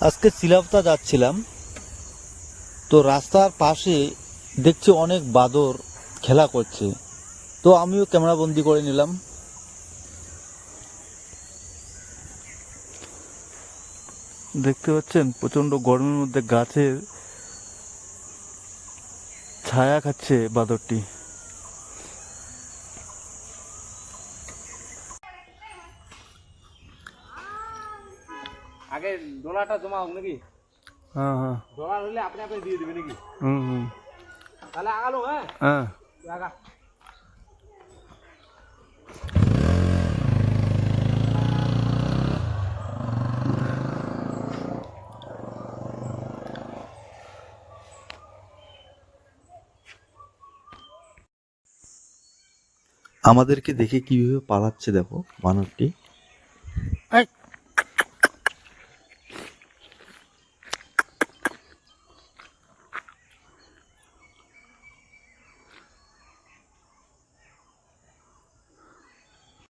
আজকে শিলাপতা যাচ্ছিলাম। তো রাস্তার পাশে দেখছি অনেক বাদর খেলা করছে। তো আমিও ক্যামেরা বন্দি করে নিলাম। দেখতে পাচ্ছেন প্রচণ্ড গরমের মধ্যে গাছের ছায়া খাচ্ছে বাদরটি। আগে ডলারটা জমা হোক নাকি? হ্যাঁ হ্যাঁ। ডলার হলে আপনি আপনি দিয়ে দিবে নাকি? হুম হুম। তাহলে আগালো হ্যাঁ? হ্যাঁ। আগা। আমাদেরকে দেখে কীভাবে পালাচ্ছে দেখো বানরটি।